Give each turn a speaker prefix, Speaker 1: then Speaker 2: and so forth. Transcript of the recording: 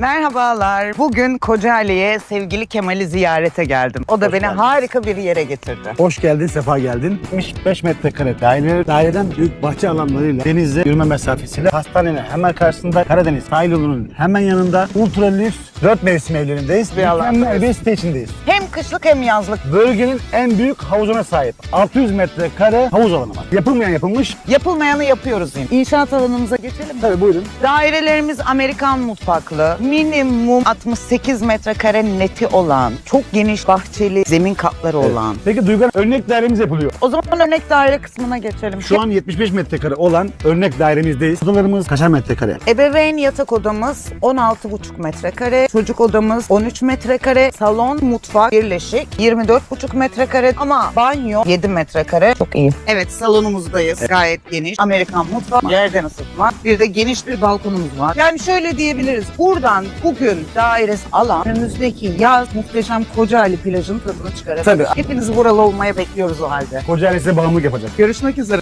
Speaker 1: Merhabalar. Bugün Kocaeli'ye sevgili Kemal'i ziyarete geldim. O da
Speaker 2: Hoş
Speaker 1: beni
Speaker 2: geldiniz.
Speaker 1: harika bir yere getirdi.
Speaker 2: Hoş geldin, sefa geldin. 75 metrekare daire, daireden büyük bahçe alanlarıyla, denizde yürüme mesafesiyle, hastanenin hemen karşısında Karadeniz sahil yolunun hemen yanında ultra lüks 4 mevsim evlerindeyiz.
Speaker 1: Bir.
Speaker 2: Mükemmel bir site içindeyiz.
Speaker 1: Hem kışlık hem yazlık.
Speaker 2: Bölgenin en büyük havuzuna sahip. 600 metrekare havuz alanı var. Yapılmayan yapılmış.
Speaker 1: Yapılmayanı yapıyoruz yine. İnşaat alanımıza geçelim mi?
Speaker 2: Tabii buyurun.
Speaker 1: Dairelerimiz Amerikan mutfaklı. Minimum 68 metrekare neti olan, çok geniş bahçeli zemin katları olan.
Speaker 2: Peki Duygu örnek dairemiz yapılıyor.
Speaker 1: O zaman örnek daire kısmına geçelim.
Speaker 2: Şu an 75 metrekare olan örnek dairemizdeyiz. Odalarımız kaçar metrekare?
Speaker 1: Ebeveyn yatak odamız 16,5 metrekare, çocuk odamız 13 metrekare, salon, mutfak birleşik 24,5 metrekare ama banyo 7 metrekare. Çok iyi. Evet salonumuzdayız. Gayet geniş. Amerikan mutfak, yerden ısıtma. Bir de geniş bir balkonumuz var. Yani şöyle diyebiliriz. Buradan bugün dairesi alan önümüzdeki yaz muhteşem Kocaeli plajının tadını çıkarabilir.
Speaker 2: Tabii.
Speaker 1: Hepinizi buralı olmaya bekliyoruz o halde.
Speaker 2: Kocaeli size bağımlılık yapacak.
Speaker 1: Görüşmek üzere.